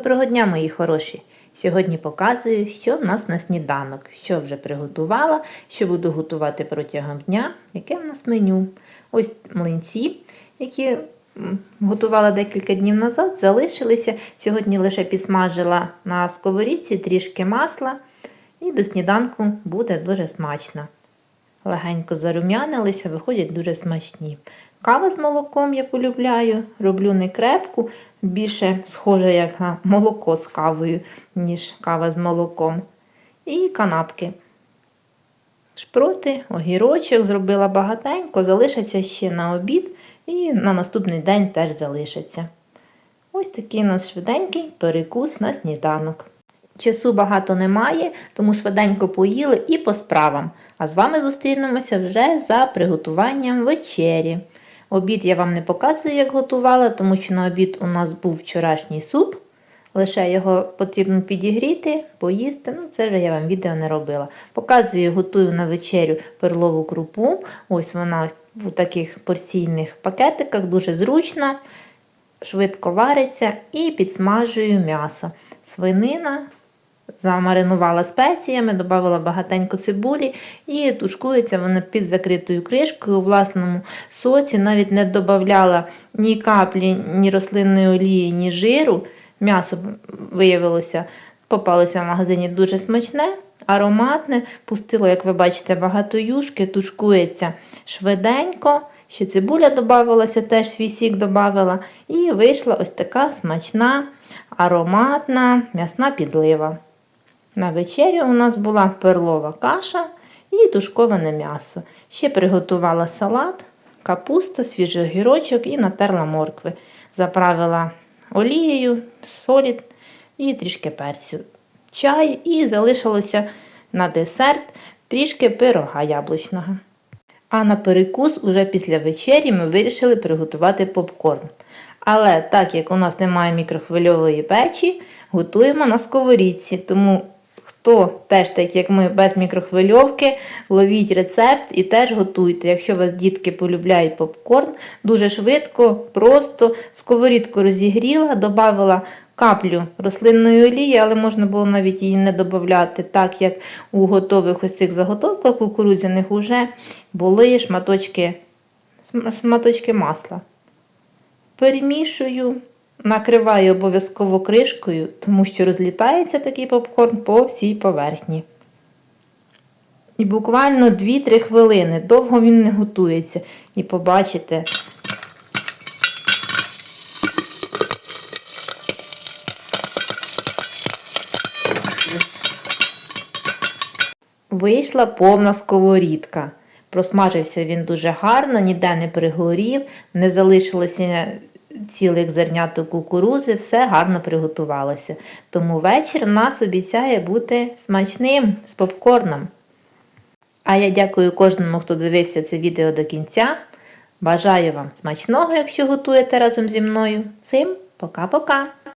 Доброго дня, мої хороші! Сьогодні показую, що в нас на сніданок, що вже приготувала, що буду готувати протягом дня, яке в нас меню. Ось млинці, які готувала декілька днів назад, залишилися. Сьогодні лише підсмажила на сковорідці трішки масла, і до сніданку буде дуже смачно. Легенько зарум'янилися, виходять дуже смачні. Кава з молоком я полюбляю, роблю не крепку, більше схоже як на молоко з кавою, ніж кава з молоком. І канапки. Шпроти, огірочок зробила багатенько, залишаться ще на обід і на наступний день теж залишаться. Ось такий у нас швиденький перекус на сніданок. Часу багато немає, тому швиденько поїли і по справам. А з вами зустрінемося вже за приготуванням вечері. Обід я вам не показую, як готувала, тому що на обід у нас був вчорашній суп. Лише його потрібно підігріти, поїсти. Ну, це вже я вам відео не робила. Показую, готую на вечерю перлову крупу. Ось вона ось в таких порційних пакетиках, дуже зручно, швидко вариться і підсмажую м'ясо. Свинина замаринувала спеціями, додала багатенько цибулі і тушкується вона під закритою кришкою у власному соці. Навіть не додавала ні каплі, ні рослинної олії, ні жиру. М'ясо виявилося, попалося в магазині дуже смачне, ароматне. Пустило, як ви бачите, багато юшки, тушкується швиденько. Ще цибуля додавалася, теж свій сік додавала. І вийшла ось така смачна, ароматна м'ясна підлива. На вечерю у нас була перлова каша і тушковане м'ясо. Ще приготувала салат, капуста, свіжий огірочок і натерла моркви. Заправила олією, солі і трішки перцю. Чай і залишилося на десерт трішки пирога яблучного. А на перекус уже після вечері ми вирішили приготувати попкорн. Але так як у нас немає мікрохвильової печі, готуємо на сковорідці. Тому хто теж, так як ми, без мікрохвильовки, ловіть рецепт і теж готуйте. Якщо вас дітки полюбляють попкорн, дуже швидко, просто сковорідку розігріла, додала каплю рослинної олії, але можна було навіть її не додати, так як у готових ось цих заготовках кукурудзяних вже були шматочки, шматочки масла. Перемішую, накриваю обов'язково кришкою, тому що розлітається такий попкорн по всій поверхні. І буквально 2-3 хвилини. Довго він не готується. І побачите. Вийшла повна сковорідка. Просмажився він дуже гарно, ніде не пригорів, не залишилося цілих зерняток кукурузи, все гарно приготувалося. Тому вечір нас обіцяє бути смачним з попкорном. А я дякую кожному, хто дивився це відео до кінця. Бажаю вам смачного, якщо готуєте разом зі мною. Всім пока-пока!